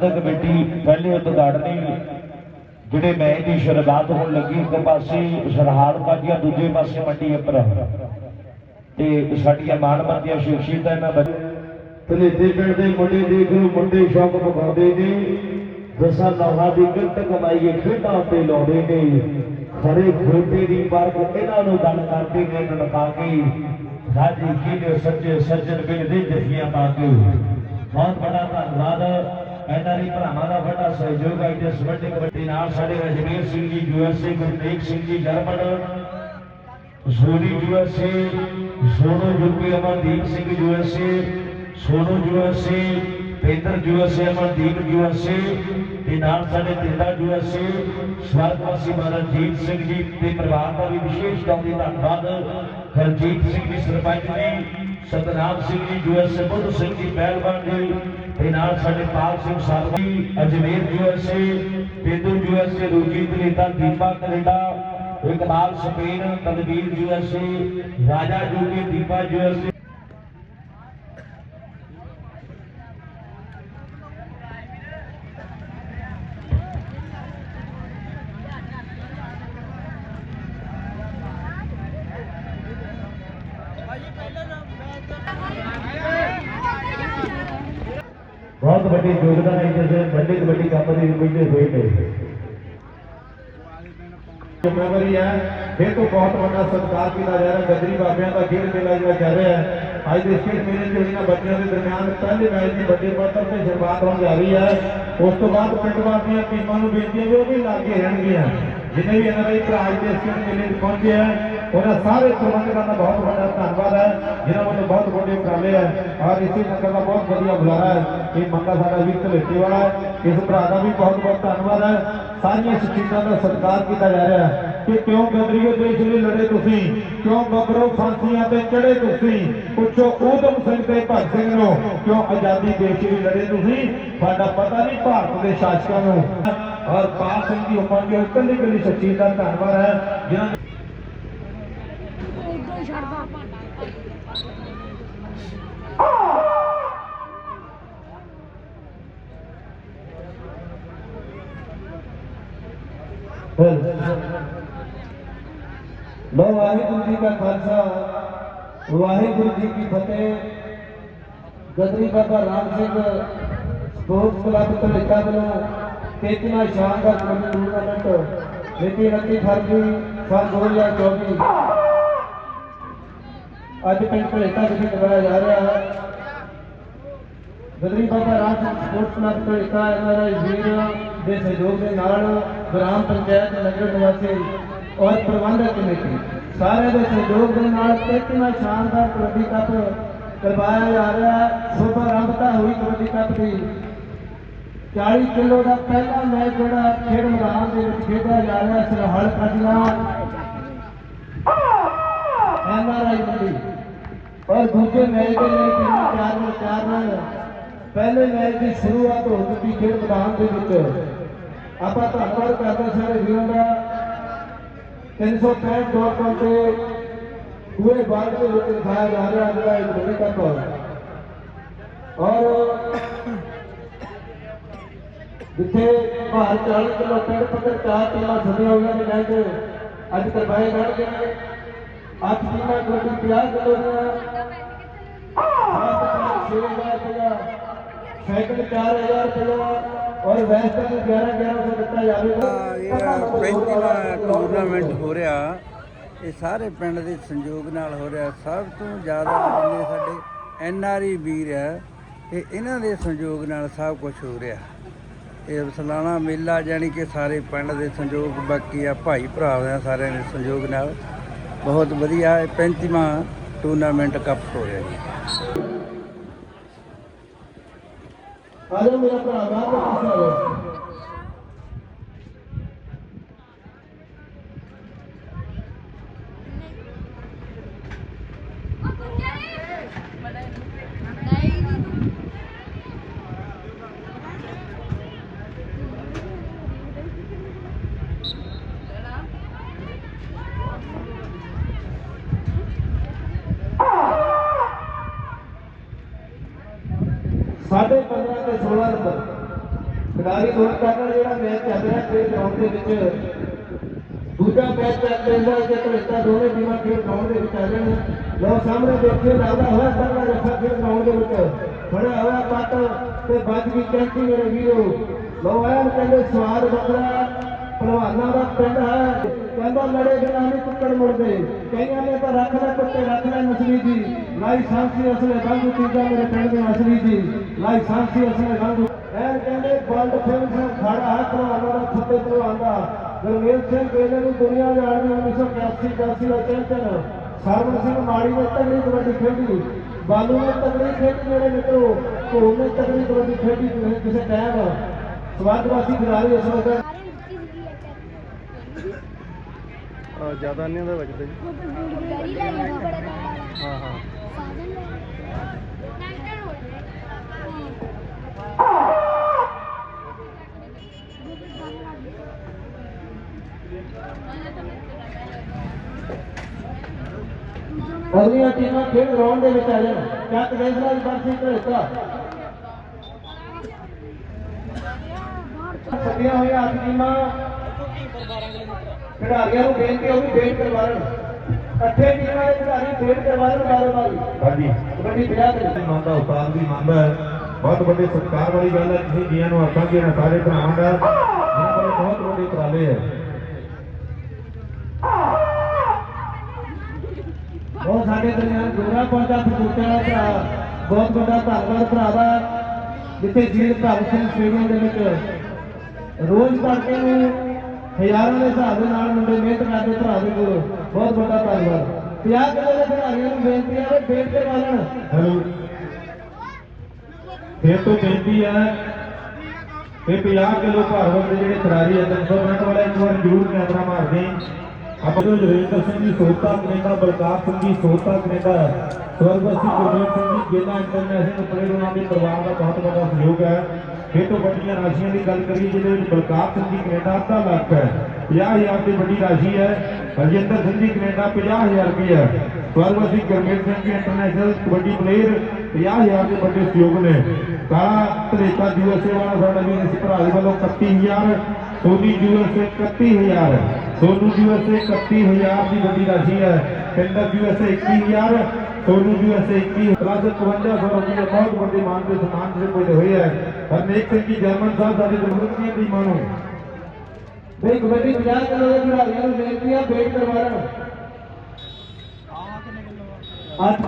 ਪ੍ਰਬੰਧਕ committee ਪਹਿਲੇ ਉਦਘਾਟਨੀ, ਜਿਹੜੇ ਮੈਚ ਦੀ ਸ਼ੁਰੂਆਤ ਹੋਣ ਲੱਗੀ, ਇੱਕ ਪਾਸੇ ਸਰਹਾਲ ਕਾਜੀਆ ਦੂਜੇ ਪਾਸੇ ਮੰਡੀ ਅਪਰਾ ਤੇ ਸਾਡੀਆਂ ਮਾਨਮੰਦੀਆਂ ਸ਼ਖਸੀਅਤਾਂ ਇਹਨਾਂ ਬੱਚੇ ਤਲੇਤੇ ਪਿੰਡ ਦੇ ਮੁੰਡੇ ਦੇਖ ਲਓ, ਮੁੰਡੇ ਸ਼ੌਕ ਪਕਾਉਂਦੇ ਨੇ। ਦਸਾਂ ਲਾਹਾਂ ਦੀ ਕਿਰਤ ਕਮਾਈਏ ਖੇਡਾਂ ਉੱਤੇ ਲਾਉਂਦੇ ਨੇ। ਖਰੇ ਖੋਟੇ ਦੀ ਵਰਗ ਇਹਨਾਂ ਨੂੰ ਗੱਲ ਕਰਦੇ ਨੇ ਨਨਕਾ ਕੇ, ਰਾਜੀ ਕੀਨੇ ਸੱਚੇ ਸੱਜਣ ਮਿਲਦੇ ਜਫੀਆਂ ਪਾ ਕੇ। ਬਹੁਤ ਬੜਾ ਧੰਨਵਾਦ। ਐਨਆਰਈ ਭਰਾਵਾਂ ਦਾ ਵੱਡਾ ਸਹਿਯੋਗ ਹੈ ਇਸ ਵੱਡੇ ਕਬੱਡੀ ਨਾਲ ਸਾਡੇ Rajveer Singh ji USA Gurtej Singh ji German Soni USA Sonu UP Amandeep Singh USA Sonu USA ਪੇਂਦਰ USA Amandeep USA ਤੇ ਨਾਲ ਸਾਡੇ ਤਿੰਦਾ ਯੂਐਸਏ ਸਵਰਗਵਾਸੀ ਮਹਾਰਾਜ ਜੀਤ ਸਿੰਘ ਜੀ ਦੇ ਪਰਿਵਾਰ ਦਾ ਵੀ ਵਿਸ਼ੇਸ਼ ਤੌਰ ਤੇ ਧੰਨਵਾਦ। ਹਰਜੀਤ ਸਿੰਘ ਜੀ, ਸਰਪੰਚ ਜੀ ਸਤਨਾਮ ਸਿੰਘ ਜੀ ਯੂਐਸਏ ਬੁੱਧ ਸਿੰਘ ਜੀ ਪਹਿਲਵਾਨ ਜੀ, ਤੇ ਨਾਲ ਸਾਡੇ ਪਾਲ ਸਿੰਘ ਸਾਲਵੀ ਅਜਮੇਰ ਯੂਐਸਏ ਪੇਂਦੂ USA ਰੂਜੀ Canada Deepa Canada, Iqbal Spain Tadbir USA Raja UK Deepa USA ਬਹੁਤ ਵੱਡੀ ਯੋਗਦਾਨ ਹੈ ਜਿਸ ਵੱਡੇ ਕਬੱਡੀ ਕੱਪ ਦੇ ਵਿਜੇ ਹੋਏ ਨੇ ਜ਼ਿੰਮੇਵਾਰੀ ਹੈ ਇਹ ਤੋਂ ਬਹੁਤ ਵੱਡਾ ਸਤਿਕਾਰ ਕੀਤਾ ਜਾ ਰਿਹਾ ਗਦਰੀ ਬਾਬਿਆਂ ਦਾ ਖੇਡ ਮੇਲਾ ਜਿਹੜਾ ਚੱਲ ਰਿਹਾ ਹੈ ਅੱਜ ਦੇ ਖੇਡ ਮੇਲੇ 'ਚ ਇਹਨਾਂ ਬੱਚਿਆਂ ਦੇ ਦਰਮਿਆਨ ਪਹਿਲੇ ਮੈਚ ਦੀ ਵੱਡੇ ਪੱਧਰ ਤੇ ਸ਼ੁਰੂਆਤ ਹੋਣ ਜਾ ਰਹੀ ਹੈ ਉਸ ਤੋਂ ਬਾਅਦ ਪਿੰਡ ਵਾਸੀਆਂ ਟੀਮਾਂ ਨੂੰ ਬੇਨਤੀ ਹੈ ਵੀ ਉਹ ਵੀ ਲਾਗੇ ਰਹਿਣਗੀਆਂ ਜਿੰਨੇ ਵੀ ਇਹਨਾਂ ਦੇ ਭਰਾ ਅੱਜ ਦੇ ਖੇਡ ਮੇਲੇ 'ਚ ਪਹੁੰਚੇ ਆ ਉਹਨਾਂ ਸਾਰੇ ਪ੍ਰਬੰਧਕਾਂ ਦਾ ਬਹੁਤ ਵੱਡਾ ਧੰਨਵਾਦ ਹੈ ਜਿਨ੍ਹਾਂ ਵੱਲੋਂ ਬਹੁਤ ਵੱਡੇ ਉਪਰਾਲੇ ਹੈ ਔਰ ਇਸੇ ਨਗਰ ਦਾ ਬਹੁਤ ਵਧੀਆ ਬੁਲਾਰਾ ਹੈ ਇਹ ਮੰਗਾ ਸਾਡਾ ਵੀਰ ਧਲੇਟੇ ਵਾਲਾ ਹੈ ਇਸ ਭਰਾ ਦਾ ਵੀ ਬਹੁਤ ਬਹੁਤ ਧੰਨਵਾਦ ਹੈ। ਸਾਰੀਆਂ ਸ਼ਖਸੀਅਤਾਂ ਦਾ ਸਤਿਕਾਰ ਕੀਤਾ ਜਾ ਰਿਹਾ ਹੈ ਕਿ ਕਿਉਂ ਗਦਰੀਓ ਦੇਸ਼ ਲਈ ਲੜੇ ਤੁਸੀਂ? ਕਿਉਂ ਬੱਬਰੋ ਫਾਂਸੀਆਂ ਤੇ ਚੜੇ ਤੁਸੀਂ? ਪੁੱਛੋ ਊਧਮ ਸਿੰਘ ਤੇ ਭਗਤ ਸਿੰਘ ਨੂੰ, ਕਿਉਂ ਆਜ਼ਾਦੀ ਦੇਸ਼ ਲਈ ਲੜੇ ਤੁਸੀਂ? ਸਾਡਾ ਪਤਾ ਨਹੀਂ ਭਾਰਤ ਦੇ ਸ਼ਾਸਕਾਂ ਨੂੰ। ਔਰ ਪਾਲ ਸਿੰਘ ਦੀ ਉਮਰ ਦੀ ਇਕੱਲੀ ਇਕੱਲੀ ਸ਼ਖਸੀਅਤ ਦਾ ਧੰਨਵਾਦ ਹੈ। ਜਿਨ੍ਹਾਂ ਲੋ ਵਾਹਿਗੁਰੂ ਜੀ ਕਾ ਖਾਲਸਾ ਵਾਹਿਗੁਰੂ ਜੀ ਕੀ ਫਤਿਹ ਗਦਰੀ ਬਾਬਾ ਰਾਮ ਸਿੰਘ ਸਪੋਰਟਸ ਕਲੱਬ ਧਲੇਕਾ ਵੱਲੋਂ ਤੇਜਨਾ ਸ਼ਾਨਦਾਰ ਕਬੱਡੀ ਟੂਰਨਾਮੈਂਟ ਮਿਤੀ 29 ਫਰਵਰੀ ਸਾਲ 2024 ਅੱਜ ਪਿੰਡ ਧਲੇਕਾ ਵਿਖੇ ਕਰਵਾਇਆ ਜਾ ਰਿਹਾ ਹੈ ਗਦਰੀ ਬਾਬਾ ਰਾਮ ਸਿੰਘ ਸਪੋਰਟਸ ਕਲੱਬ ਧਲੇਕਾ ਇਹਨਾਂ ਦਾ ਵੀਰ ਦੇ ਸਹਿਯੋਗ ਦੇ ਨਾਲ ਗ੍ਰਾਮ ਪੰਚਾਇਤ ਨਗਰ ਨਿਵਾਸੀ ਔਰ ਪ੍ਰਬੰਧਕ ਕਮੇਟੀ, ਸਾਰਿਆਂ ਦੇ ਸਹਿਯੋਗ ਦੇ ਨਾਲ ਤੇਤਨਾ ਸ਼ਾਨਦਾਰ ਕਬੱਡੀ ਕੱਪ ਕਰਵਾਇਆ ਜਾ ਰਿਹਾ ਹੈ। ਸੋਭਾ ਆਰੰਭਤਾ ਹੋਈ ਕਬੱਡੀ ਕੱਪ ਦੀ। 40 ਕਿਲੋ ਦਾ ਪਹਿਲਾ ਮੈਚ ਜਿਹੜਾ ਖੇਡ ਮੈਦਾਨ ਦੇ ਵਿੱਚ ਖੇਡਿਆ ਜਾ ਰਿਹਾ ਸਰਹਲ ਕਾਜੀਆਂ ਐਮਆਰਆਈ ਮੰਡੀ। ਔਰ ਦੂਜੇ ਮੈਚ ਦੇ ਲਈ ਟੀਮਾਂ ਚਾਰ ਨਾਲ ਚਾਰ ਨਾਲ। ਪਹਿਲੇ ਮੈਚ ਦੀ ਸ਼ੁਰੂਆਤ ਹੋ ਚੁੱਕੀ ਖੇਡ ਮੈਦਾਨ ਦੇ ਵਿੱਚ। ਆਪਾਂ ਧੰਨਵਾਦ ਕਰਦੇ ਸਾਰੇ ਵੀਰਾਂ ਦਾ। 365 ਦੌਰ ਤੋਂ ਤੇ ਪੂਰੇ ਭਾਰਤ ਦੇ ਵਿੱਚ ਦਿਖਾਇਆ ਜਾ ਰਿਹਾ ਜਿਹੜਾ ਇੱਕ ਬੜੀ ਕੱਪ ਔਰ ਜਿੱਥੇ ਭਾਰਤ 40 ਕਿਲੋ ਪਿੰਡ ਪੱਧਰ ਚਾਰ ਟੀਮਾਂ ਛੁੱਟੀਆਂ ਹੋਈਆਂ ਨੇ ਮੈਚ ਅੱਜ ਕਰਵਾਏ ਜਾਣਗੇ ਅੱਠ ਟੀਮਾਂ ਕਬੱਡੀ 50 ਕਿਲੋ ਦੀਆਂ ਸੱਤ ਛੇ ਹਜ਼ਾਰ ਰੁਪਇਆ ਸੈਕਿੰਡ 4000 ਰੁਪਇਆ। ਔਰ ਵੈਸਟਰਨ 11 1100 ਦਿੱਤਾ ਜਾਵੇਗਾ ਜਿਹੜਾ 35ਵਾਂ ਟੂਰਨਾਮੈਂਟ ਹੋ ਰਿਹਾ। ਇਹ ਸਾਰੇ ਪਿੰਡ ਦੇ ਸੰਯੋਗ ਨਾਲ ਹੋ ਰਿਹਾ। ਸਭ ਤੋਂ ਜ਼ਿਆਦਾ ਜਿੰਨੇ ਸਾਡੇ ਐਨ ਆਰ ਆਈ ਵੀਰ ਹੈ। ਇਹ ਇਹਨਾਂ ਦੇ ਸੰਯੋਗ ਨਾਲ ਸਭ ਕੁਝ ਹੋ ਰਿਹਾ। ਇਹ ਸਾਲਾਨਾ ਮੇਲਾ ਜਾਨੀ ਕਿ ਸਾਰੇ ਪਿੰਡ ਦੇ ਸੰਯੋਗ ਬਾਕੀ ਆ ਭਾਈ ਭਰਾਵਾਂ ਸਾਰਿਆਂ ਦੇ ਸੰਯੋਗ ਨਾਲ ਬਹੁਤ ਵਧੀਆ। ਇਹ 35ਵਾਂ ਟੂਰਨਾਮੈਂਟ ਕੱਪ ਹੋ ਰਿਹਾ ਜੀ। ਆਜੋ ਮੇਰਾ ਭਰਾ ਬਾਹਰ ਤੋਂ ਪਿੱਛੇ ਆਜੋ ਸਾਢੇ 15 ਤੇ 16 ਨੰਬਰ। ਖਿਡਾਰੀ ਦੋੜ ਕਰਨਾ ਜਿਹੜਾ ਮੈਚ ਚੱਲ ਰਿਹਾ ਖੇਡ ਗਰਾਊਂਡ ਦੇ ਵਿੱਚ। ਦੂਜਾ ਮੈਚ ਚੱਲ ਰਿਹਾ ਹੈ ਕਿ ਧਰੇਤਾ ਦੋਵੇਂ ਟੀਮਾਂ ਖੇਡ ਗਰਾਊਂਡ ਦੇ ਵਿੱਚ ਆ ਜਾਣ। ਲੋ ਸਾਹਮਣੇ ਦੇਖਿਓ ਲੱਗਦਾ ਹੋਇਆ ਪਹਿਲਾ ਰੱਖਾ ਖੇਡ ਗਰਾਊਂਡ ਦੇ ਵਿੱਚ। ਫੜਿਆ ਹੋਇਆ ਪੱਟ ਤੇ ਵੱਜ ਗਈ ਕੈਂਚੀ ਮੇਰੇ ਵੀਰੋ। ਲੋ ਐਨ ਕਹਿੰਦੇ ਸਵਾਦ ਬੱਕਰਾ ਪਹਿਲਵਾਨਾਂ ਦਾ ਪਿੰਡ ਹੈ। ਕਹਿੰਦਾ ਲੜੇ ਬਿਨਾਂ ਨਹੀਂ ਕੁੱਕੜ ਮੁੜਦੇ। ਕਈਆਂ ਨੇ ਤਾਂ ਰੱਖ ਲੈ ਕੁੱਤੇ, ਰੱਖ ਲੈ ਨਸਲੀ ਜੀ। ਲਾਇਸੈਂਸੀ ਅਸਲੇ ਵਾਂਗੂ ਤੀਜਾ ਮੇਰੇ ਪਿੰਡ ਦੇ ਅਸਲੀ ਜੀ। ਲਾਇਸੈਂਸੀ ਅਸਲੇ ਵਾਂਗੂ। ਐਨ ਕਹਿੰਦੇ ਵਰਲਡ ਫੇਮਸ ਖੜਾ ਹੈ ਪਹਿਲਵਾਨਾਂ ਦਾ ਫੱਤੇ ਪਹਿਲਵਾਨ ਦਾ ਗੁਰਮੇਲ ਸਿੰਘ ਬੇਲੇ ਨੂੰ ਦੁਨੀਆ ਜਾਣਦੀ 1981 81 ਦਾ ਚੈਂਪੀਅਨ ਸਰਵਨ ਸਿੰਘ ਮਾੜੀ ਨੇ ਤਗੜੀ ਕਬੱਡੀ ਖੇਡੀ। ਬਾਲੂ ਨੇ ਤਗੜੀ ਖੇਡੀ, ਮੇਰੇ ਮਿੱਤਰੋ। ਧੂਮ ਨੇ ਤਗੜੀ ਕਬੱਡੀ ਖੇਡੀ ਕਿਸੇ- ਟਾਈਮ ਸਵਾਦਵਾਸੀ ਖਿਡਾਰੀ ਇਸ ਵਕਤ ਜ਼ਿਆਦਾ ਨਹੀਂ ਹੁੰਦਾ ਵੱਜਦਾ ਜੀ। ਹਾਂ ਹਾਂ। ਅਗਲੀਆਂ ਟੀਮਾਂ ਖੇਡ ਗਰਾਊਂਡ ਦੇ ਵਿੱਚ ਆ ਜਾਣ। ਚੱਕ ਦੇਸਰਾ ਦੀ ਬਰਸੀ ਧਰੇਤਾ ਸੱਦੀਆਂ ਹੋਈਆਂ ਅੱਠ ਟੀਮਾਂ। ਖਿਡਾਰੀਆਂ ਨੂੰ ਬੇਨਤੀ ਉਹ ਵੀ ਵੇਟ ਕਰਵਾਉਣ ਅੱਠੇ ਟੀਮਾਂ ਦੇ ਖਿਡਾਰੀ ਵੇਟ ਕਰਵਾਉਣ ਬਾਰੋ ਬਾਰੀ ਹਾਂਜੀ। ਕਬੱਡੀ 50 ਤੇ। ਮੰਨਦਾ ਉਸਤਾਦ ਵੀ ਮੰਨਦਾ ਹੈ। ਬਹੁਤ ਵੱਡੇ ਸਤਿਕਾਰ ਵਾਲੀ ਗੱਲ ਹੈ। ਤੁਸੀਂ ਜੀਆਂ ਨੂੰ ਕਿ ਇਹਨਾਂ ਸਾਰੇ ਭਰਾਵਾਂ ਦਾ ਇਹਨਾਂ ਕੋਲ ਬਹੁਤ ਵੱਡੇ ਉਪਰਾਲੇ ਹੈ। ਬਹੁਤ ਸਾਡੇ ਦਰਮਿਆਨ ਗੋਰਾ ਪਹੁੰਚਾ ਫਟੂਟੇ ਵਾਲਾ ਭਰਾ। ਬਹੁਤ ਵੱਡਾ ਧੰਨਵਾਦ ਭਰਾ ਦਾ। ਜਿੱਥੇ ਜੀਲ ਭਗਤ ਸਿੰਘ ਸਟੇਡੀਅਮ ਦੇ ਵਿੱਚ ਰੋਜ਼ ਤੜਕੇ ਨੂੰ ਹਜ਼ਾਰਾਂ ਦੇ ਹਿਸਾਬ ਦੇ ਨਾਲ ਮੁੰਡੇ ਮਿਹਨਤ ਕਰਦੇ ਭਰਾ ਦੇ ਕੋਲ ਬਹੁਤ ਵੱਡਾ ਧੰਨਵਾਦ 50 ਕਿਲੋ ਦੇ ਖਿਡਾਰੀਆਂ ਨੂੰ ਬੇਨਤੀ ਹੈ ਵੀ ਵੇਟ ਕਰਵਾ ਲੈਣ ਹੈਲੋ ਫਿਰ ਤੋਂ ਬੇਨਤੀ ਹੈ ਕਿ 50 ਕਿਲੋ ਭਾਰਤ ਦੇ ਜਿਹੜੇ ਖਿਡਾਰੀ ਹੈ 300 ਮਿੰਟ ਵਾਲੇ ਇੱਕ ਵਾਰ ਜ਼ਰੂਰ ਕੈਮਰਾ ਮਾਰਦੇ ਆਪਾਂ ਨੂੰ ਜਰੇਂਦਰ ਸਿੰਘ ਜੀ ਸੋਤਾ ਕੈਨੇਡਾ ਬਲਕਾਰ ਸਿੰਘ ਜੀ ਸੋਤਾ ਕੈਨੇਡਾ ਸਵਰਗਵਾਸੀ ਗੁਰਮੇਲ ਸਿੰਘ ਜੀ ਗੇਲਾ ਇੰਟਰਨੈਸ਼ਨਲ ਪਲੇਅਰ ਉਹਨਾਂ ਦੇ ਪਰਿਵਾਰ ਦਾ ਬਹੁਤ ਵੱਡਾ ਸਹਿਯੋਗ ਹੈ ਇਹ ਤੋਂ ਵੱਡੀਆਂ ਰਾਸ਼ੀਆਂ ਦੀ ਗੱਲ ਕਰੀਏ, ਜਿਹਦੇ ਵਿੱਚ ਬਲਕਾਰ ਸਿੰਘ ਜੀ ਕੈਨੇਡਾ ਅੱਧਾ ਲੱਖ ਹੈ 50000 ਦੀ ਵੱਡੀ ਰਾਸ਼ੀ ਹੈ ਰਜਿੰਦਰ ਸਿੰਘ ਜੀ ਕੈਨੇਡਾ 50000 ਰੁਪਏ ਹੈ। ਸਵਰਗਵਾਸੀ ਗੁਰਮੇਲ ਸਿੰਘ ਜੀ ਇੰਟਰਨੈਸ਼ਨਲ ਕਬੱਡੀ ਪਲੇਅਰ 50000 ਦੇ ਵੱਡੇ ਸਹਿਯੋਗ ਨੇ। ਕਾਲਾ ਧਰੇਤਾ ਯੂਐਸਏ ਵਾਲਾ ਸਾਡਾ ਵੀ ਇਸ ਭਰਾ ਦੇ ਵੱਲੋਂ 31000 ਸੋਨੀ ਯੂਐਸਏ 31000 ਸੋਨੂ ਯੂਐਸਏ 31000 ਦੀ ਵੱਡੀ ਰਾਸ਼ੀ ਹੈ। Canada USA 21000 Sonu USA 21 plus 5500 ਰੁਪਏ ਬਹੁਤ ਵੱਡੇ ਮਾਨ ਦੇ ਸਨਮਾਨ ਜਿਹੜੇ ਕੋਲੇ ਹੋਏ ਹੈ ਹਰਨੇਕ ਸਿੰਘ ਜੀ ਜਰਮਨ ਸਾਹਿਬ ਸਾਡੇ ਜਮਹੂਰੀਅਤ ਦੀਆਂ ਟੀਮਾਂ ਨੂੰ ਬਈ ਕਬੱਡੀ 50 ਕਿਲੋ ਦੇ ਖਿਡਾਰੀਆਂ ਨੂੰ ਬੇਨਤੀ ਹੈ ਵੇਟ ਕਰਵਾ ਲੈਣ ਅੱਠ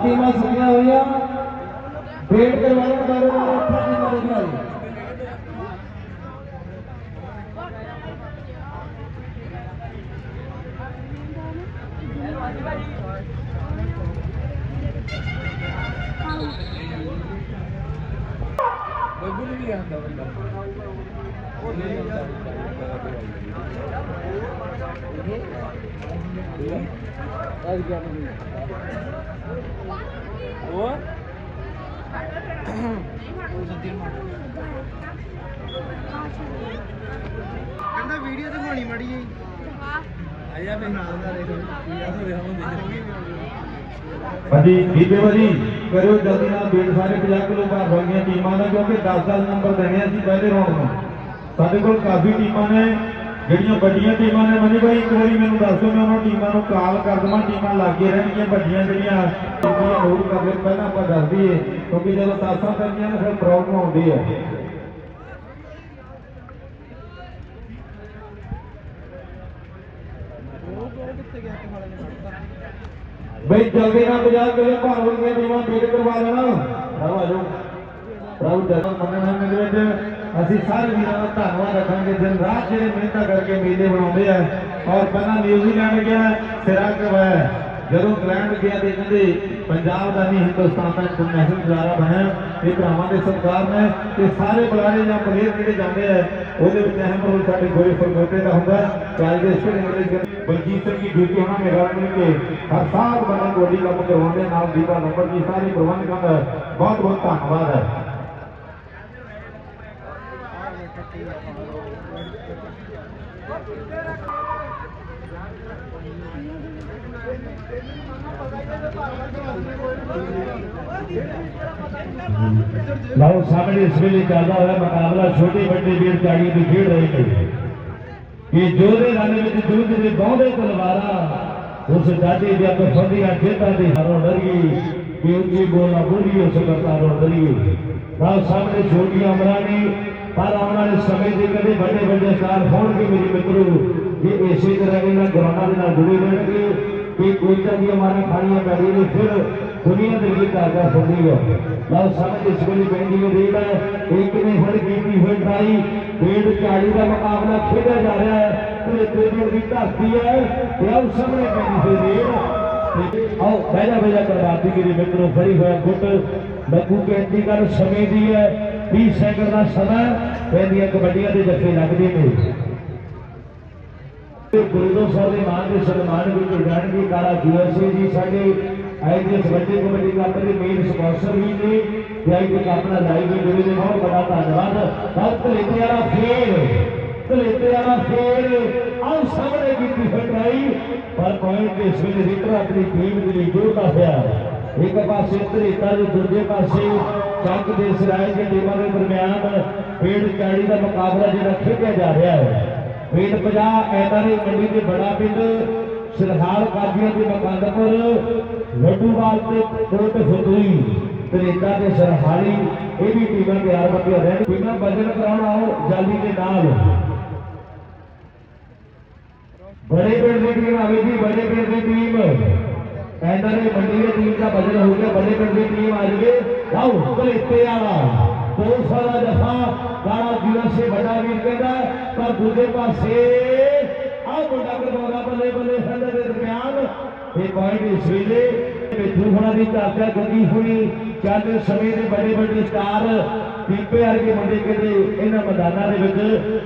ਟੀਮਾਂ ਸੱਜੀਆਂ ਹੋਈਆਂ ਵੇਟ ਕਰਵਾ ਲੈਣ ਬਾਰੇ ਬਾਰੇ ਅੱਠ ਟੀਮਾਂ ਦੇ ਖਿਡਾਰੀ ਕਹਿੰਦਾ ਵੀਡੀਓ ਤੇ ਹੋਣੀ ਮੜੀ ਜੀ ਹਾਂਜੀ ਦੀਪੇ ਭਾਜੀ, ਕਰਿਓ ਜਲਦੀ ਨਾਲ ਬੇਟ ਸਾਰੇ 50 ਕਿਲੋ ਭਾਰ ਵਾਲੀਆਂ ਟੀਮਾਂ ਦਾ, ਕਿਉਂਕਿ 10-10 ਨੰਬਰ ਦੇਣੇ ਅਸੀਂ ਪਹਿਲੇ ਰੌਂਡ ਨੂੰ। ਸਾਡੇ ਕੋਲ ਕਾਫੀ ਟੀਮਾਂ ਨੇ, ਜਿਹੜੀਆਂ ਵੱਡੀਆਂ ਟੀਮਾਂ ਨੇ। ਮਨੀ ਭਾਈ, ਇੱਕ ਵਾਰੀ ਮੈਨੂੰ ਦੱਸ ਦਿਓ, ਮੈਂ ਉਹਨਾਂ ਟੀਮਾਂ ਨੂੰ ਕਾਲ ਕਰ ਦਵਾਂ, ਟੀਮਾਂ ਲੱਗੇ ਰਹਿਣਗੀਆਂ, ਵੱਡੀਆਂ ਜਿਹੜੀਆਂ ਟੀਮਾਂ ਨੋਟ ਕਰ ਪਹਿਲਾਂ ਆਪਾਂ ਦੱਸ ਦਈਏ, ਕਿਉਂਕਿ ਜਦੋਂ ਤਾਸਾਂ ਪੈਂਦੀਆਂ ਨੇ, ਫਿਰ ਪ੍ਰੋਬਲਮ ਆਉਂਦੀ ਹੈ। ਬਈ ਜਲਦੀ ਨਾਲ 50 ਕਿਲੋ ਭਾਰ ਵਾਲੀਆਂ ਟੀਮਾਂ ਬੇਟ ਕਰਵਾ ਲੈਣਾ। ਆਓ ਆਜੋ ਪ੍ਰਭੂ ਜਨਮ ਮੰਨਣ ਦੇ ਵਿੱਚ ਅਸੀਂ ਸਾਰੇ ਵੀਰਾਂ ਦਾ ਧੰਨਵਾਦ ਰੱਖਾਂਗੇ। ਦਿਨ ਰਾਤ ਜਿਹੜੇ ਮਿਹਨਤਾਂ ਕਰਕੇ ਮੇਲੇ ਬਣਾਉਂਦੇ ਆ, ਔਰ ਪਹਿਲਾਂ ਨਿਊਜ਼ੀਲੈਂਡ ਗਿਆ ਸਿਰਾ ਕਰਵਾਇਆ। ਜਦੋਂ ਇੰਗਲੈਂਡ ਗਿਆ ਤੇ ਕਹਿੰਦੇ ਪੰਜਾਬ ਦਾ ਨਹੀਂ ਹਿੰਦੁਸਤਾਨ ਦਾ ਇੰਟਰਨੈਸ਼ਨਲ ਖਿਡਾਰਾ ਬਣਿਆ, ਇਹ ਭਰਾਵਾਂ ਦੇ ਸਰਕਾਰ ਨੇ ਤੇ ਸਾਰੇ ਬੁਲਾਰੇ ਜਾਂ ਪਲੇਅਰ ਜਿਹੜੇ ਜਾਂਦੇ ਆ, ਉਹਦੇ ਵਿੱਚ ਅਹਿਮ ਰੋਲ ਸਾਡੇ ਗੋਰੇ ਫਰਗੋਤੇ ਦਾ ਹੁੰਦਾ ਰਾਜੇਸ਼ਵਰ ਇੰਗਲਿਸ਼ ਬਲਜੀਤ ਸਿੰਘ ਦੀ ਡਿਊਟੀ ਉਹਨਾਂ ਨੇ ਰਲ ਮਿਲ ਕੇ ਹਰ ਸਾਲ ਬੰਦੇ ਗੋਲੀ ਕੰਮ ਕਰਵਾਉਂਦੇ ਨਾਲ ਦੀਪਾ ਨੰਬਰ ਜੀ, ਸਾਰੇ ਪ੍ਰਬੰਧਕਾਂ ਦਾ ਬਹੁਤ ਬਹੁਤ ਧੰਨਵਾਦ ਹੈ। ਲਓ, ਸਾਹਮਣੇ ਇਸ ਵੇਲੇ ਚੱਲਦਾ ਹੋਇਆ ਮੁਕਾਬਲਾ, ਛੋਟੇ ਵੱਡੇ ਵੀਰ ਚਾੜੀ ਦੀ ਖੇਡ ਰਹੇ ਨੇ ਕਿ ਜੋਦੇ ਰਨ ਵਿੱਚ ਜੂਝ ਦੇ ਬਹੁਦੇ ਤਲਵਾਰਾਂ, ਉਸ ਦਾਦੀ ਦੇ ਅੱਖ ਫੰਦੀਆਂ ਖੇਤਾਂ ਦੇ ਹਰੋਂ ਡਰੀਏ ਕਿ ਉੱਚੀ ਬੋਲਣਾ ਬੋਲੀ ਉਸ ਕਰਤਾਰੋਂ ਡਰੀਏ ਲਓ, ਸਾਹਮਣੇ ਛੋਟੀਆਂ ਉਮਰਾਂ ਨੇ ਪਰ ਆਉਣ ਵਾਲੇ ਸਮੇਂ ਦੇ ਕਦੇ ਵੱਡੇ ਵੱਡੇ ਸਟਾਰ ਹੋਣਗੇ ਮੇਰੇ ਮਿੱਤਰੋ। ਇਹ ਇਸੇ ਤਰ੍ਹਾਂ ਇਹਨਾਂ ਗਰਾਊਂਡਾਂ ਦੇ ਨਾਲ ਜੁੜੇ ਰਹਿਣਗੇ, ਕਿ ਕੋਚਾਂ ਦੀਆਂ ਮਾਰਾਂ ਖਾਣੀਆਂ ਪੈਣੀਆਂ ਨੇ, ਫਿਰ ਦੁਨੀਆ ਦੇ ਲਈ ਤਾਕਾ ਹੁੰਦੀ ਹੈ। ਲਓ ਸਮਝ ਇਸ ਵੇਲੇ ਪੈਂਦੀ ਹੈ, ਰੇਡ ਹੈ। ਇੱਕ ਨੇ ਹੁਣ ਕੀਤੀ ਹੋਈ ਟਰਾਈ ਡੇਢ 40 ਦਾ ਮੁਕਾਬਲਾ ਖੇਡਿਆ ਜਾ ਰਿਹਾ ਹੈ। ਤੇ ਤੇਜੜ ਦੀ ਧਰਤੀ ਹੈ। ਤੇ ਸਾਹਮਣੇ ਪੈਂਦੀ ਹੋਈ ਰੇਡ। ਆਓ ਬਹਿਜਾ ਬਹਿਜਾ ਕਰਵਾਤੀ ਮੇਰੇ ਮਿੱਤਰੋ ਫੜੀ ਹੋਇਆ ਗੁੱਟ। ਬੱਗੂ ਕਹਿੰਦੀ ਕਰ ਸਮੇਂ ਦੀ ਹੈ। 20 ਸੈਕਿੰਡ ਦਾ ਸਮਾਂ ਪੈਂਦੀਆਂ ਕਬੱਡੀਆਂ ਦੇ ਜੱਫੇ ਲੱਗਦੇ ਨੇ। ਗੁਰਦੋ ਸਾਹਿਬ ਦੇ ਮਾਨ ਦੇ ਸਨਮਾਨ ਵਿੱਚ ਜਾਣਗੇ ਕਾਲਾ ਯੂਐਸਏ ਜੀ ਸਾਡੇ ਆਈਡੀਐਸ ਵੱਡੇ ਕਮੇਟੀ ਕੱਪ ਦੇ ਮੇਨ ਸਪਾਂਸਰ ਵੀ ਨੇ। ਤੇ ਆਈ ਦੇ ਆਪਣਾ ਲਾਈਵ ਵੀ ਜੁੜੇ ਨੇ ਬਹੁਤ ਬੜਾ ਧੰਨਵਾਦ। ਬਹੁਤ ਭਲੇਤੇ ਵਾਲਾ ਫੇਰ ਭਲੇਤੇ ਵਾਲਾ ਫੇਰ ਸਾਹਮਣੇ ਕੀਤੀ ਫਟਾਈ ਪਰ ਪੁਆਇੰਟ ਇਸ ਵੇਲੇ ਰੀਟਰ ਆਪਣੀ ਟੀਮ ਦੇ ਲਈ ਜੋੜਦਾ ਪਿਆ। ਇੱਕ ਪਾਸੇ ਧਰੇਤਾ ਦੇ ਦੂਜੇ ਪਾਸੇ ਚੱਕ ਦੇ ਸਰਾਏ ਦੇ ਟੀਮਾਂ ਦੇ ਦਰਮਿਆਨ ਫੇਰ ਚਾੜੀ ਦਾ ਮੁਕਾਬਲਾ ਜਿਹੜਾ ਖੇਡਿਆ ਜਾ ਰਿਹਾ ਹੈ। ਪਿੰਡ 50 ਐਤਾਰੇ ਮੰਡੀ ਦੇ ਬੜਾ ਪਿੰਡ ਸਰਹਾਲ ਕਾਦੀਆਂ ਦੇ ਮਕੰਦਪੁਰ ਲੱਡੂਵਾਲ ਤੇ ਕੋਟ ਫਤੂਈ ਤ੍ਰੇਤਾ ਦੇ ਸਰਹਾਲੀ, ਇਹ ਵੀ ਟੀਮਾਂ ਤਿਆਰ ਬੱਤੀਆਂ ਰਹਿਣ। ਟੀਮਾਂ ਵਜਨ ਕਰਾਉਣ ਆਓ ਜਲਦੀ ਦੇ ਨਾਲ। ਬੜੇ ਪਿੰਡ ਦੀ ਟੀਮ ਆਵੇਗੀ ਬੜੇ ਪਿੰਡ ਦੀ ਟੀਮ। ਐਤਾਰੇ ਮੰਡੀ ਦੀ ਟੀਮ ਦਾ ਵਜਨ ਹੋ ਗਿਆ, ਬੜੇ ਪਿੰਡ ਦੀ ਟੀਮ ਆ ਜਾਵੇ ਆਓ ਤ੍ਰੇਤੇ ਵਾਲਾ, ਦੋ ਸਾਲਾ ਜਫਾ, ਗਾਣਾ ਯੂਐਸਏ ਵੱਡਾ ਵੀਰ ਕਹਿੰਦਾ, ਪਰ ਦੂਜੇ ਪਾਸੇ ਆਹ ਮੁੰਡਾ ਕਰਵਾਉਂਦਾ ਬੱਲੇ ਬੱਲੇ ਸੰਦ ਦੇ ਦਰਮਿਆਨ ਇਹ ਪੁਆਇੰਟ ਇਸ ਵੇਲੇ ਮਿੱਠੂ ਦੀ ਚਾਚਾ ਗੱਗੀ ਹੋਈ ਚੱਲ ਸਮੇਂ ਦੇ ਵੱਡੇ ਵੱਡੇ ਸਟਾਰ ਦੀਪੇ ਵਰਗੇ ਮੁੰਡੇ ਕਿਤੇ ਇਹਨਾਂ ਮੈਦਾਨਾਂ ਦੇ ਵਿੱਚ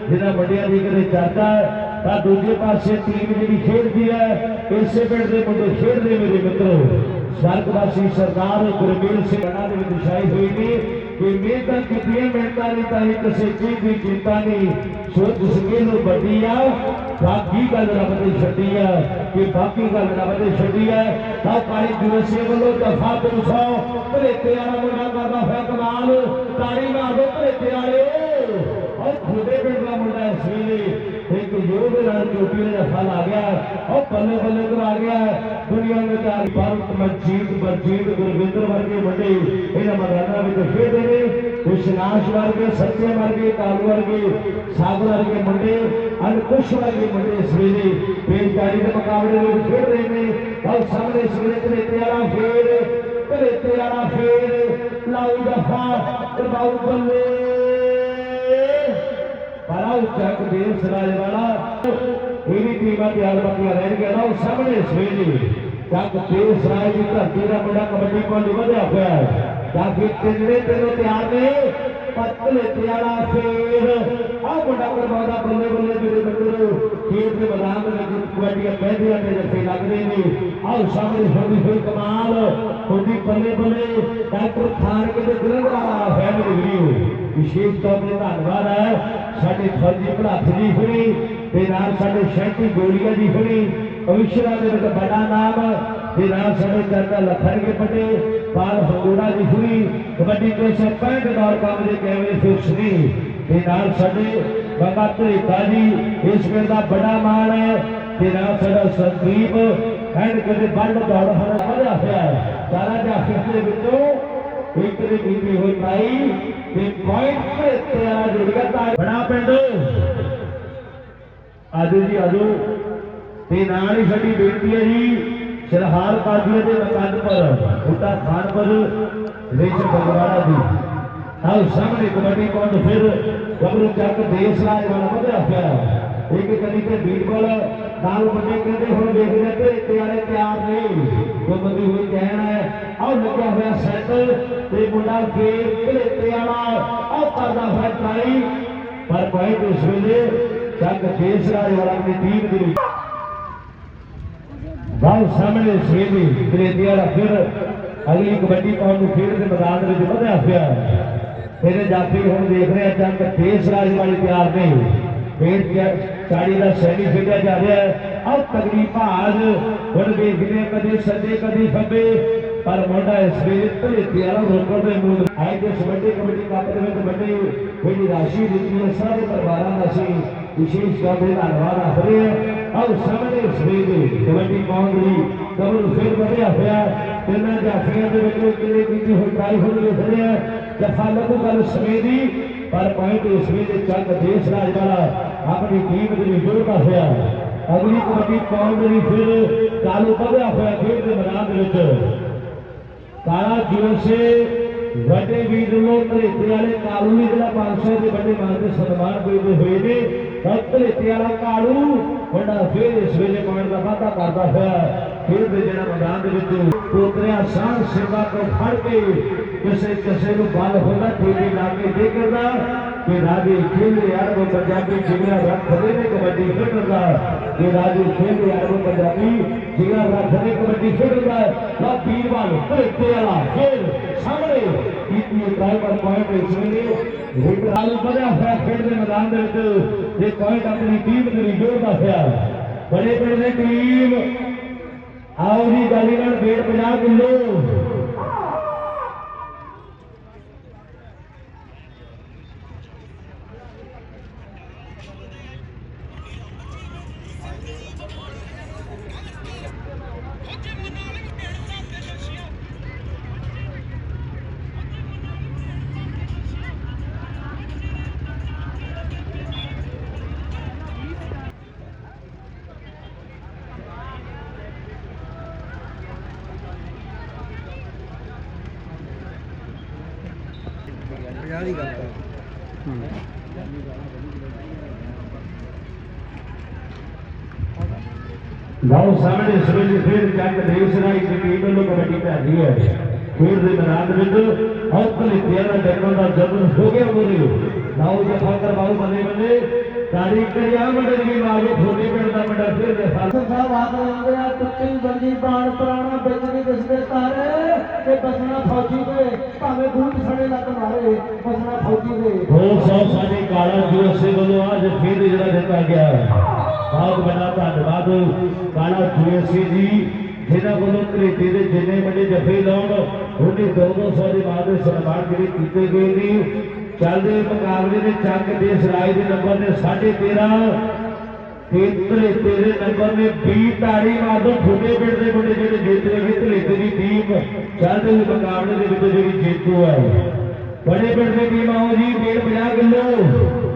ਜਿਹਨਾਂ ਵੱਡਿਆਂ ਦੀ ਕਿਤੇ ਚਰਚਾ ਹੈ, ਤਾਂ ਦੂਜੇ ਪਾਸੇ ਟੀਮ ਜਿਹੜੀ ਖੇਡਦੀ ਹੈ ਇਸੇ ਪਿੰਡ ਦੇ ਮੁੰਡੇ ਖੇਡਦੇ ਮੇਰੇ ਮਿੱਤਰੋ ਸਰਕਵਾਸੀ ਸਰਦਾਰ ਗੁਰਮੀਤ ਸਿੰਘ ਦੇ ਵਿੱਚ ਛਾਈ ਹੋਈ ਨੇ ਕਿ ਮਿਹਨਤਾਂ ਕੀਤੀਆਂ ਮਿਹਨਤਾਂ ਨਹੀਂ, ਤਾਂ ਹੀ ਕਿਸੇ ਚੀਜ਼ ਦੀ ਚਿੰਤਾ ਨਹੀਂ। ਸੋਚ ਸਕੇ ਨੂੰ ਵੱਡੀ ਆ, ਬਾਕੀ ਗੱਲ ਰੱਬ ਨੇ ਛੱਡੀ ਆ। ਕਿ ਬਾਕੀ ਗੱਲ ਰੱਬ ਨੇ ਛੱਡੀ ਆ, ਤਾਂ ਕਾਲੀ ਦਿਵਸੇ ਵੱਲੋਂ ਦਫਾ 300 ਭਰੇਤੇ ਵਾਲਾ ਮੁੰਡਾ ਕਰਦਾ ਹੋਇਆ ਕਮਾਲ, ਤਾੜੀ ਮਾਰ ਦੋ ਭਰੇਤੇ ਵਾਲੇ। ਔਰ ਖੁਦੇ ਪਿੰਡ ਇੱਕ ਯੋਗ ਨਾਲ ਚੋਟੀ ਦਾ ਫਲ ਆ ਗਿਆ। ਉਹ ਬੱਲੇ ਬੱਲੇ ਕਰ ਆ ਗਿਆ। ਦੁਨੀਆ ਵਿੱਚ ਆ ਭਾਰਤ ਮਨਜੀਤ ਬਰਜੀਤ ਗੁਰਵਿੰਦਰ ਵਰਗੇ ਵੱਡੇ ਇਹਨਾਂ ਮੈਦਾਨਾਂ ਵਿੱਚ ਖੇਡਦੇ ਨੇ ਵਿਸ਼ਨਾਸ਼ ਵਰਗੇ, ਸੱਚੇ ਵਰਗੇ, ਕਾਲੂ ਵਰਗੇ ਸਾਗਰ ਵਰਗੇ ਮੁੰਡੇ ਅਨਕੁਸ਼ ਵਰਗੇ ਮੁੰਡੇ ਇਸ ਬੇਚਾਰੀ ਦੇ ਮੁਕਾਬਲੇ ਵਿੱਚ ਖੇਡ ਰਹੇ ਨੇ। ਔਰ ਸਾਹਮਣੇ ਸਵੇਰੇ ਤੇ ਵਾਲਾ ਫੇਰ ਭਲੇਤੇ ਵਾਲਾ ਫੇਰ ਲਾਉ ਦਫਾ ਕਰਵਾਉ ਬੱਲੇ। ਪਰਾਉ ਚੱਕ ਦੇ ਸਰਾਜ ਵਾਲਾ। ਇਹ ਵੀ ਟੀਮਾਂ ਤਿਆਰ ਬੱਤੀਆਂ ਰਹਿਣਗੀਆਂ ਨਾ, ਉਹ ਸਾਹਮਣੇ ਸਵੇਲੇ ਚੱਕ ਦੇ ਸਰਾਜ ਦੀ ਧਰਤੀ ਦਾ ਮੁੰਡਾ ਕਬੱਡੀ ਕੋਲ ਵਧਿਆ ਹੋਇਆ ਹੈ। ਤਾਂ ਫਿਰ ਤਿੰਨੇ ਤਿੰਨੋਂ ਤਿਆਰ ਨੇ, ਪੱਤਲੇ ਤਿਆਰਾ ਫੇਰ ਆ ਮੁੰਡਾ ਕਰਵਾਉਂਦਾ ਬੱਲੇ ਬੱਲੇ ਜਿਹੜੇ ਬੱਲੇ ਖੇਡ ਦੇ ਮੈਦਾਨ ਦੇ ਵਿੱਚ ਕਬੱਡੀਆਂ ਪਹਿਦੀਆਂ ਤੇ ਜੱਫੇ ਲੱਗਦੇ ਨੇ। ਆਹ ਸਾਹਮਣੇ ਹੋਣੀ ਹੋਈ ਕਮਾਲ, ਤੁਹਾਡੀ ਬੱਲੇ ਬੱਲੇ ਡਾਕਟਰ ਖਾਨ ਦੇ ਜਲੰਧਰ ਵਾਲਾ ਫੈਮਿਲੀ ਵੀਡੀਓ ਵਿਸ਼ੇਸ਼ ਤੌਰ ਤੇ ਧੰਨਵਾਦ ਹੈ। ਸਾਡੇ ਫੌਜੀ ਭੜਾਥ ਜੀ ਹੋਣੀ ਤੇ ਨਾਲ ਸਾਡੇ ਸ਼ੈਂਟੀ ਗੋਲੀਆ ਜੀ ਹੋਣੀ। ਭਵਿਸ਼ਰਾ ਦੇ ਵਿੱਚ ਬੜਾ ਨਾਮ ਤੇ ਨਾਲ ਸਾਡੇ ਚਾਚਾ ਲਖਣ ਕੇ ਪਟੇ। ਪਾਲ ਹੰਗੋੜਾ ਜੀ ਹੋਣੀ, ਕਬੱਡੀ ਦੇ 65 ਦੌਰ ਕੰਮ ਦੇ ਕੈਮਰੇ ਫਿਕਸ ਤੇ ਨਾਲ ਸਾਡੇ ਬਾਬਾ ਧਰੀਤਾ ਜੀ, ਇਸ ਵੇਲੇ ਦਾ ਬੜਾ ਮਾਣ ਹੈ। ਤੇ ਨਾਲ ਸਾਡਾ ਸੰਦੀਪ ਐਂਡ ਕਦੇ ਬੰਦ ਦੌੜ ਹਰ ਹੋਇਆ ਹੈ। ਚਾਰਾ ਦੇ ਵਿੱਚੋਂ ਇੱਕ ਦੀ ਕੀਤੀ ਹੋਈ ਪਾਈ। ਤੇ ਪੁਆਇੰਟ ਤੇ ਤੇਰਾ ਜੁੜ ਗਿਆ ਤਾਂ ਬੜਾ ਪਿੰਡ। ਆਜੋ ਜੀ ਆਜੋ। ਤੇ ਨਾਲ ਹੀ ਸਾਡੀ ਬੇਨਤੀ ਹੈ ਜੀ, ਸਰਹਾਲ ਕਾਦੀਆਂ ਦੇ ਮਕੰਦ ਪਰ, ਬੁੱਟਾ ਖਾਨਪੁਰ ਰੇਸ਼ਮ ਬਗਵਾੜਾ ਜੀ। ਆਓ ਸਾਹਮਣੇ ਕਬੱਡੀ ਕੋਲ ਫਿਰ, ਗੱਭਰੂ ਚੱਕ ਦੇਸ ਰਾਜ ਵਾਲਾ ਵਧਿਆ ਪਿਆ। ਇੱਕ ਕਦੀ ਤੇ ਬੀਟਬਾਲ ਨਾਲ ਬੰਦੇ ਕਹਿੰਦੇ ਹੁਣ ਦੇਖਦੇ ਤੇ ਇੱਥੇ ਤਿਆਰ ਨੇ। ਜੋ ਹੋਈ ਕਹਿਣ ਹੈ, ਆਹ ਲੱਗਿਆ ਹੋਇਆ ਸੈਟ ਤੇ ਮੁੰਡਾ ਫੇਰ ਭਲੇਤੇ ਵਾਲਾ ਆਹ ਕਰਦਾ ਹੋਇਆ ਟਰਾਈ ਪਰ ਪੁਆਇੰਟ ਇਸ ਵੇਲੇ ਚੱਕ ਦੇਸ ਵਾਲਾ ਆਪਣੀ ਟੀਮ ਦੇ ਵਿੱਚ ਵਾਹ ਸਾਹਮਣੇ ਸਵੇਰੇ ਗਰੇਦੀ ਵਾਲਾ ਫਿਰ ਅਗਲੀ ਕਬੱਡੀ ਪਾਉਣ ਨੂੰ ਖੇਡ ਦੇ ਮੈਦਾਨ ਵਿੱਚ ਵਧਿਆ ਪਿਆ ਇਹਦੇ ਜਾਫੀ ਹੁਣ ਦੇਖ ਰਿਹਾ ਚੱਕ ਦੇਸ ਰਾਜ ਵਾਲੇ ਤਿਆਰ ਨਹੀਂ ਫੇਰ ਚਾੜੀ ਦਾ ਸੈਣੀ ਖੇਡਿਆ ਜਾ ਰਿਹਾ ਹੈ। ਆਹ ਤਗੜੀ ਭਾਜ, ਹੁਣ ਵੇਖਦੇ ਹਾਂ ਕਦੇ ਸੱਜੇ, ਕਦੇ ਖੱਬੇ, ਪਰ ਮੁੰਡਾ ਇਸ ਵੇਲੇ ਭਲੇਤੀ ਵਾਲਾ ਰੋਕਣ ਦੇ ਮੂਡ ਆਏ ਦੇ ਸਵੱਡੇ ਕਮੇਟੀ ਕੱਪ ਦੇ ਵਿੱਚ ਵੱਡੇ ਕੋਈ ਰਾਸ਼ੀ ਦਿੱਤੀ ਹੈ ਸਾਰੇ ਪਰਿਵਾਰਾਂ ਦਾ ਸੀ ਵਿਸ਼ੇਸ਼ ਤੌਰ ਤੇ ਧੰਨਵਾਦ ਆ ਰਹੇ ਹਾਂ। ਆਹ ਸਾਹਮਣੇ ਇਸ ਵੇਲੇ ਕਮੇਟੀ ਪਾਉਂਦੀ ਕਬਰ ਵਧਿਆ ਹੋਇਆ ਤਿੰਨਾਂ ਜਾਫੀਆਂ ਦੇ ਵਿੱਚੋਂ ਕਿਲੇ ਕੀਤੀ ਹੋਈ ਟਰਾਈ ਹੋ ਲਿਖ ਰਿਹਾ ਜਫਾ ਲੱਗੂ ਗੱਲ ਸਮੇਂ ਪਰ ਪੁਆਇੰਟ ਇਸ ਵੇਲੇ ਚੱਕ ਦੇਸ਼ ਰਾਜ ਵਾਲਾ ਆਪਣੀ ਟੀਮ ਦੇ ਲਈ ਜੁੜਦਾ ਹੋਇਆ ਅਗਲੀ ਕਬੱਡੀ ਪਾਉਣ ਦੇ ਲਈ ਫਿਰ ਕਾਲੂ ਵਧਿਆ ਹੋਇਆ ਖੇਡ ਦੇ ਮੈਦਾਨ ਦੇ ਵਿੱਚ। ਕਾਲਾ ਜੋਸੇ ਵੱਡੇ ਵੀਰ ਨੂੰ ਧਰੇਤੇ ਵਾਲੇ ਕਾਲੂ ਨੇ ਜਿਹੜਾ 500 ਦੇ ਵੱਡੇ ਮਾਨ ਦੇ ਸਨਮਾਨ ਦੇਦੇ ਹੋਏ ਨੇ। ਤਾਂ ਧਰੇਤੇ ਵਾਲਾ ਕਾਲੂ ਵੱਡਾ ਫੇਰ ਇਸ ਵੇਲੇ ਪੁਆਇੰਟ ਦਾ ਵਾਧਾ ਕਰਦਾ ਹੋਇਆ ਖੇਡ ਦੇ ਜਿਹੜਾ ਮੈਦਾਨ ਦੇ ਵਿੱਚ ਪੋਤਰਿਆਂ ਸਾਹ ਸੇਵਾ ਤੋਂ ਫੜ ਕੇ ਕਿਸੇ ਕਿਸੇ ਨੂੰ ਬਲ ਹੁੰਦਾ ਟੀਵੀ ਲਾ ਕੇ ਦੇ ਕਰਦਾ। ਕਿ ਰਾਜੇ ਖੇਡੇ ਯਾਰ ਉਹ ਪੰਜਾਬੀ ਜਿਗਰਾ ਰੱਖਦੇ ਨੇ ਕਬੱਡੀ ਖੇਡਦਾ ਕਿ ਰਾਜੇ ਖੇਡੇ ਯਾਰ ਉਹ ਪੰਜਾਬੀ ਜਿਗਰਾ ਰੱਖਦੇ ਕਬੱਡੀ ਖੇਡਦਾ ਤਾਂ ਸਾਹਮਣੇ ਕੀਤੀ ਡਰਾਈਵਰ ਪੁਆਇੰਟ ਇਸ ਵੇਲੇ। ਵਿਕਰਾਲ ਵਧਿਆ ਹੋਇਆ ਖੇਡ ਦੇ ਮੈਦਾਨ ਦੇ ਵਿੱਚ। ਇਹ ਪੁਆਇੰਟ ਆਪਣੀ ਟੀਮ ਦੇ ਲਈ ਜੋੜਦਾ ਹੋਇਆ। ਬੜੇ ਬੜੇ ਦੀ ਟੀਮ ਆਓ ਜੀ ਗਾਲੀ ਨਾਲ 50 ਕਿਲੋ। ਪੰਜਾਹ ਦੀ ਗੱਲ ਕਰ। ਲਓ ਸਾਹਮਣੇ ਸਵੇਲੇ ਫੇਰ ਜੱਗ ਦੇਸ਼ ਰਾਈ ਦੀ ਟੀਮ ਵੱਲੋਂ ਕਬੱਡੀ ਪੈ ਰਹੀ ਹੈ। ਖੇਡ ਦੇ ਮੈਦਾਨ ਵਿੱਚ ਹੱਥ ਲਿਖਿਆ ਦਾ ਡੱਕਣ ਦਾ ਜਬਰ ਹੋ ਗਿਆ ਮੋਰੇ ਲਓ ਜਫਾ ਕਰਵਾਓ ਬੰਦੇ ਬੰਦੇ ਤਾੜੀ ਕਰਿਆ ਮੁੰਡੇ ਦੀ ਮਾਰੋ ਛੋਟੇ ਪਿੰਡ ਦਾ ਮੁੰਡਾ ਫਿਰ ਦੇ ਸਾਹਿਬ ਆਖ ਲੈਂਦੇ ਆ ਟੁੱਟੀ ਬੰਦੀ ਬਾਣ ਪੁਰਾਣਾ ਵਿੱਚ ਨਹੀਂ ਦਿਸਦੇ ਤਾਰੇ। ਤੇ ਬਸਣਾ ਫੌਜੀ ਦੇ, ਭਾਵੇਂ ਬੂਟ ਛੜੇ ਲੱਤ ਮਾਰੇ, ਬਸਣਾ ਫੌਜੀ ਦੇ। 200 ਸਾਡੇ ਕਾਲਾ ਜੋਸੇ ਵੱਲੋਂ ਅੱਜ ਫਿਰ ਜਿਹੜਾ ਦਿੱਤਾ ਗਿਆ ਬਹੁਤ ਬੜਾ ਧੰਨਵਾਦ ਕਾਲਾ ਜੋਸੇ ਜੀ ਜਿਹਨਾਂ ਵੱਲੋਂ ਘਰੇਟੀ ਦੇ ਜਿੰਨੇ ਵੱਡੇ ਜੱਫੇ ਲਾਉਣ, ਉਹਨੇ 200 ਦੇ ਬਾਅਦ ਦੇ ਸਨਮਾਨ ਜਿਹੜੇ ਕੀਤੇ ਗਏ ਨੇ। ਚੱਲਦੇ ਮੁਕਾਬਲੇ ਦੇ ਚੱਕ ਦੇ ਸਰਾਏ ਦੇ ਨੰਬਰ ਨੇ 13.5 ਤੇਤਰੇ ਤੇਰੇ ਨੰਬਰ ਨੇ 20 ਤਾੜੀ ਮਾਰ ਛੋਟੇ ਪਿੰਡ ਦੇ ਮੁੰਡੇ ਜਿਹੜੇ ਜਿੱਤ ਰਹੇ ਧਲੇਤੇ ਦੀ ਟੀਮ ਚੱਲਦੇ ਹੋਏ ਮੁਕਾਬਲੇ ਦੇ ਵਿੱਚ ਜਿਹੜੀ ਜੇਤੂ ਹੈ ਬੜੇ ਪਿੰਡ ਦੀ ਟੀਮ ਆਓ ਜੀ 50 ਕਿਲੋ।